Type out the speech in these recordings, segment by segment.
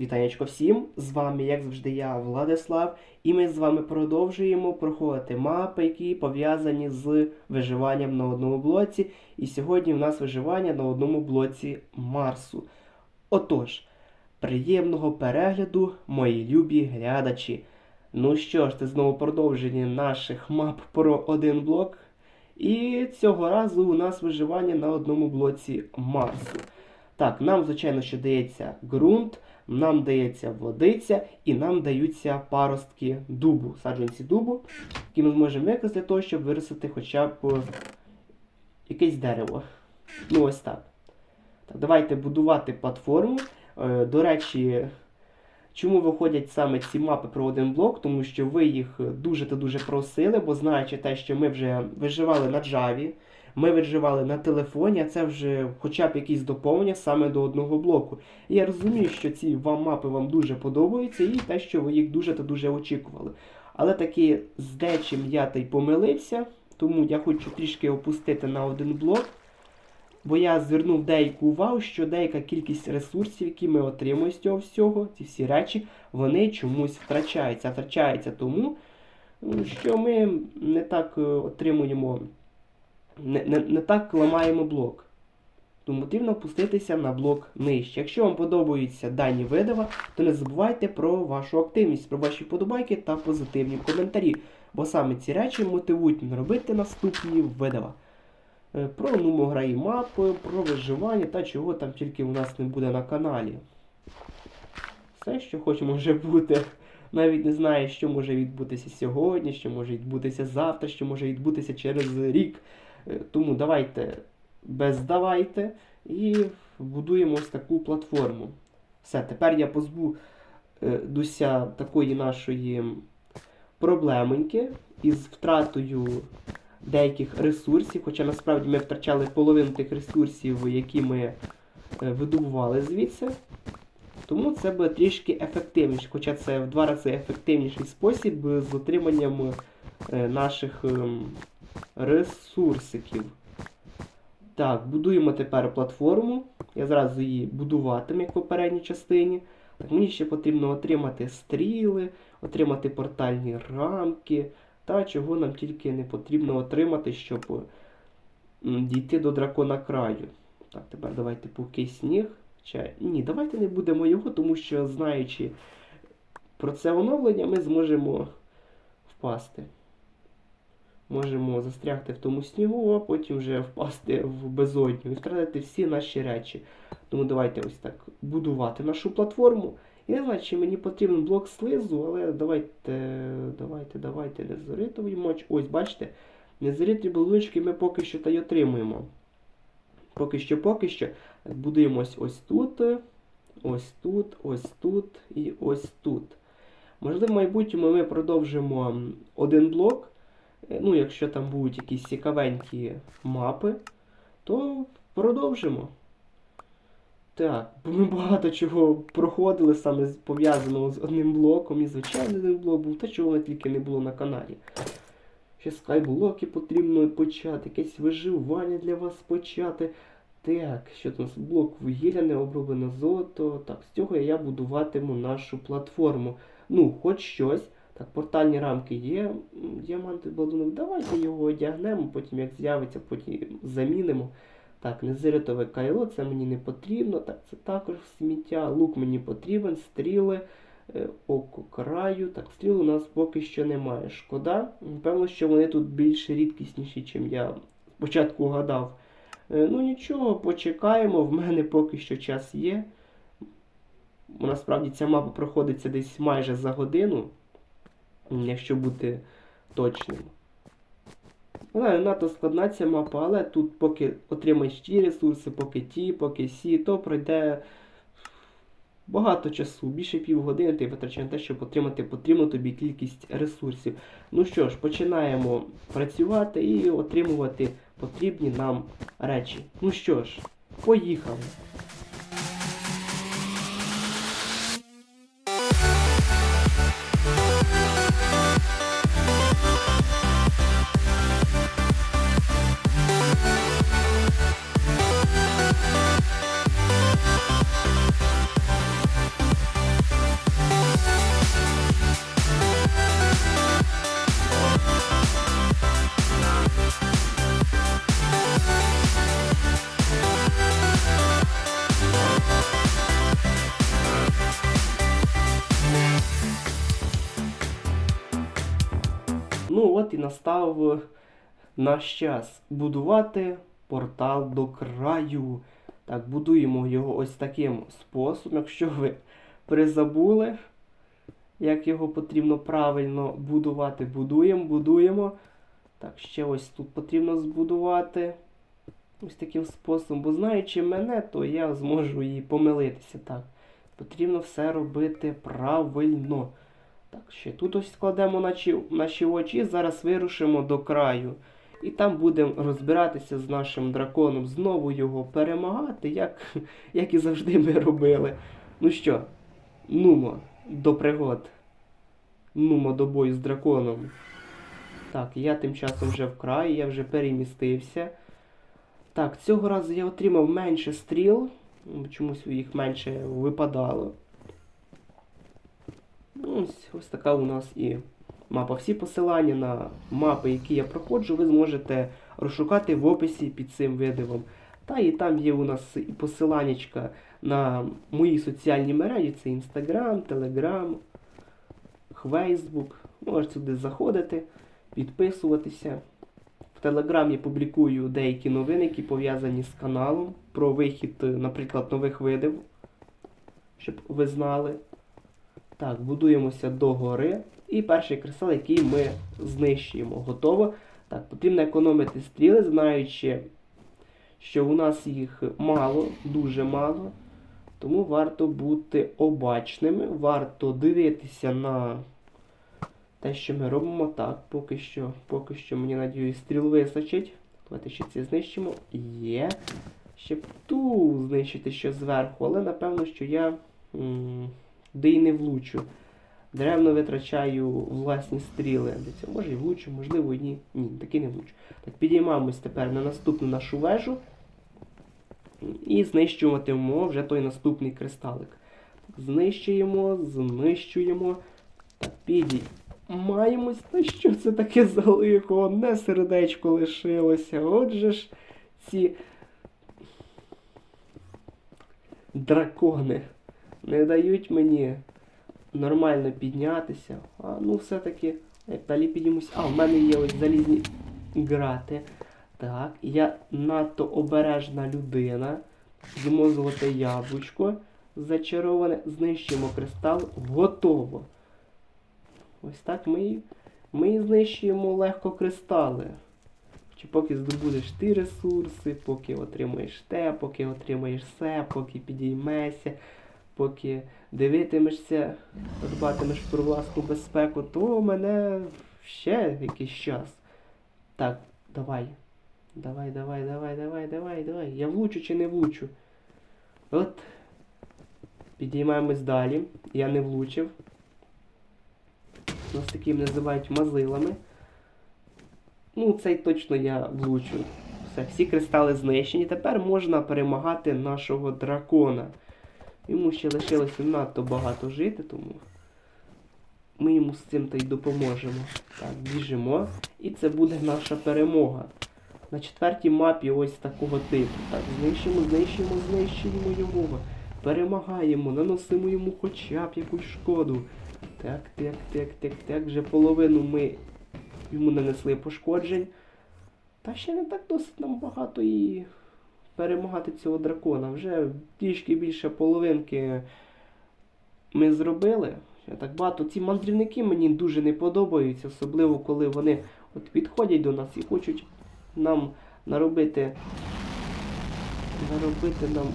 Вітанечко всім! З вами, як завжди, я, Владислав, і ми з вами продовжуємо проходити мапи, які пов'язані з виживанням на одному блоці. І сьогодні в нас виживання на одному блоці Марсу. Отож, приємного перегляду, мої любі глядачі. Ну що ж, це знову продовження наших мап про один блок. І цього разу у нас виживання на одному блоці Марсу. Так, нам, звичайно, що дається ґрунт, нам дається водиця і нам даються паростки дубу, саджанці дубу, які ми зможемо використати для того, щоб виростити хоча б е, якесь дерево. Ну, ось так. Так, давайте будувати платформу. Е, До речі, чому виходять саме ці мапи про один блок? Тому що ви їх дуже та дуже просили, бо знаючи те, що ми вже виживали на Java, ми виживали на телефоні, а це вже хоча б якісь доповнення саме до одного блоку. І я розумію, що ці вам мапи вам дуже подобаються, і те, що ви їх дуже та дуже очікували. Але таки з дечим я та й помилився, тому я хочу трішки опустити на один блок. Бо я звернув деяку увагу, що деяка кількість ресурсів, які ми отримуємо з цього всього, ці всі речі, вони чомусь втрачаються. А втрачаються тому, що ми не так е, отримуємо, не, не, не так ламаємо блок. Тому потрібно опуститися на блок нижче. Якщо вам подобаються дані видава, то не забувайте про вашу активність, про ваші вподобайки та позитивні коментарі. Бо саме ці речі мотивують мене робити наступні видава. Е, Про нумограї мапи, про виживання та чого там тільки у нас не буде на каналі. Все, що хоче, може бути. Навіть не знаю, що може відбутися сьогодні, що може відбутися завтра, що може відбутися через рік. Е, Тому давайте без давайте і будуємо ось таку платформу. Все, тепер я позбу е, такої нашої проблемоньки із втратою деяких ресурсів, хоча насправді ми втрачали половину тих ресурсів, які ми е, видобували звідси. Тому це буде трішки ефективніше, хоча це в два рази ефективніший спосіб з отриманням наших ем, ресурсиків. Так, будуємо тепер платформу. Я зразу її будуватиму, як в попередній частині. Так, мені ще потрібно отримати стріли, отримати портальні рамки, та чого нам тільки не потрібно отримати, щоб дійти до дракона краю. Так, тепер давайте пухкий сніг. Чи... Ні, давайте не будемо його, тому що, знаючи про це оновлення, ми зможемо впасти. Можемо застрягти в тому снігу, а потім вже впасти в безодню і втратити всі наші речі. Тому давайте ось так будувати нашу платформу. І не знаю, чи мені потрібен блок слизу, але давайте, давайте, давайте, незоритовий моч. Ось, бачите, незориті балунчики ми поки що та й отримуємо. Поки що, поки що. Будуємо ось тут, ось тут, ось тут і ось тут. Можливо, в майбутньому ми продовжимо один блок. Е, Ну, якщо там будуть якісь цікавенькі мапи, то продовжимо. Так, ми багато чого проходили саме пов'язаного з одним блоком, і звичайно один блок був, та чого тільки не було на каналі. Ще скайблоки потрібно почати, якесь виживання для вас почати. Так, що нас блок вугілля, не оброблене золото. Так, з цього я будуватиму нашу платформу. Ну, хоч щось. Так, портальні рамки є. Діаманти бладунок, давайте його одягнемо, потім як з'явиться, потім замінимо. Так, незиритове кайло, це мені не потрібно. Так, це також сміття. Лук мені потрібен, стріли, е, око краю. Так, стріл у нас поки що немає. Шкода. Певно, що вони тут більш рідкісніші, чим я спочатку гадав. Е, Ну нічого, почекаємо. В мене поки що час є. Насправді ця мапа проходиться десь майже за годину, якщо бути точним. Вона надто складна ця мапа, але тут поки отримаєш ті ресурси, поки ті, поки сі, то пройде багато часу, більше півгодини ти витрачаєш на те, щоб отримати потрібну тобі кількість ресурсів. Ну що ж, починаємо працювати і отримувати потрібні нам речі. Ну що ж, поїхали. Ну от і настав наш час будувати портал до краю. Так, будуємо його ось таким способом. Якщо ви призабули, як його потрібно правильно будувати, будуємо, будуємо. Так, ще ось тут потрібно збудувати. Ось таким способом. Бо знаючи мене, то я зможу і помилитися. Так. Потрібно все робити правильно. Так, ще тут ось складемо наші, наші очі. Зараз вирушимо до краю. І там будемо розбиратися з нашим драконом, знову його перемагати, як, як і завжди ми робили. Ну що, нумо до пригод. Нумо до бою з драконом. Так, я тим часом вже в краї, я вже перемістився. Так, цього разу я отримав менше стріл. Чомусь їх менше випадало. Ну, Ось, ось така у нас і мапа. Всі посилання на мапи, які я проходжу, ви зможете розшукати в описі під цим відео. Та і там є у нас і посиланнячка на мої соціальні мережі. Це Instagram, Telegram, Facebook. Можете сюди заходити, підписуватися. В Телеграмі публікую деякі новини, які пов'язані з каналом, про вихід, наприклад, нових видів, щоб ви знали. Так, будуємося до гори. І перший кристал, який ми знищуємо. Готово. Так, потрібно економити стріли, знаючи, що у нас їх мало, дуже мало. Тому варто бути обачними, варто дивитися на те, що ми робимо. Так, поки що, поки що, мені надіюсь, стріл вистачить. Давайте ще це знищимо. Є. Ще б ту знищити ще зверху, але напевно, що я де й не влучу. Даремно витрачаю власні стріли. Цього може і влучу, можливо, і ні. Ні, таки не влучу. Так, підіймаємось тепер на наступну нашу вежу. І знищуватимемо вже той наступний кристалик. Знищуємо, знищуємо. Так, підіймаємось. Та що це таке за лихо? Одне сердечко лишилося. Отже ж ці дракони не дають мені нормально піднятися. А ну все-таки, як далі піднімусь. А, в мене є ось залізні грати. Так, я надто обережна людина. Їмо золоте яблучко. Зачароване, знищуємо кристал. Готово. Ось так ми, ми знищуємо легко кристали. Чи поки здобудеш ти ресурси, поки отримаєш те, поки отримаєш все, поки підіймешся, поки дивитимешся, дбатимеш про власну безпеку, то мене ще якийсь час. Так, давай. Давай, давай, давай, давай, давай, давай. Я влучу чи не влучу? От. Підіймаємось далі. Я не влучив. Нас таким називають мазилами. Ну, цей точно я влучу. Все, всі кристали знищені. Тепер можна перемагати нашого дракона. Йому ще лишилося надто багато жити, тому ми йому з цим та й допоможемо. Так, біжимо. І це буде наша перемога. На четвертій мапі ось такого типу. Так, знищимо, знищимо, знищуємо його. Перемагаємо, наносимо йому хоча б якусь шкоду. Так, так, так, так, так. Вже половину ми йому нанесли пошкоджень. Та ще не так досить нам багато і перемагати цього дракона. Вже трішки більше половинки ми зробили. Ще так багато. Ці мандрівники мені дуже не подобаються, особливо коли вони от підходять до нас і хочуть нам наробити, наробити нам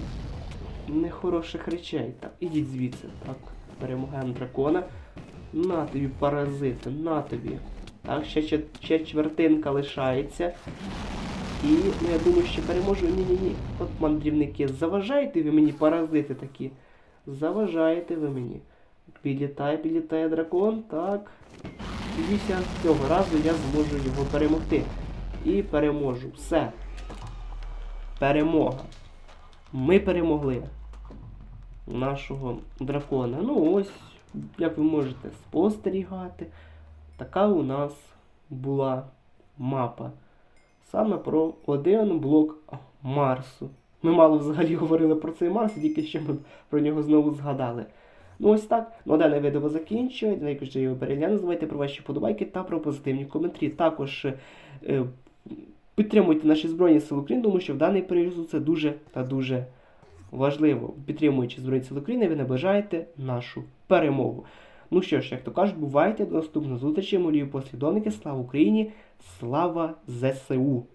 нехороших речей. Так, ідіть звідси. Так, перемагаємо дракона. На тобі, паразити, на тобі. Так, ще, ще, ще чвертинка лишається. І ну, я думаю, що переможу. Ні-ні-ні. От мандрівники, заважаєте ви мені, паразити такі. Заважаєте ви мені. Підлітає, підлітає дракон, так. Дивіться, цього разу я зможу його перемогти. І переможу. Все. Перемога. Ми перемогли нашого дракона. Ну ось, як ви можете спостерігати, така у нас була мапа. Саме про один блок Марсу. Ми мало взагалі говорили про цей Марс, тільки що ми про нього знову згадали. Ну ось так. Ну, а дане відео закінчує. Найкраще його перегляну. Забувайте про ваші подобайки та про позитивні коментарі. Також е, підтримуйте наші Збройні Сили України, тому що в даний період це дуже та дуже важливо. Підтримуючи Збройні Сили України, ви наближаєте нашу перемогу. Ну що ж, як то кажуть, бувайте до наступної зустрічі, мої послідовники. Слава Україні! Слава ЗСУ!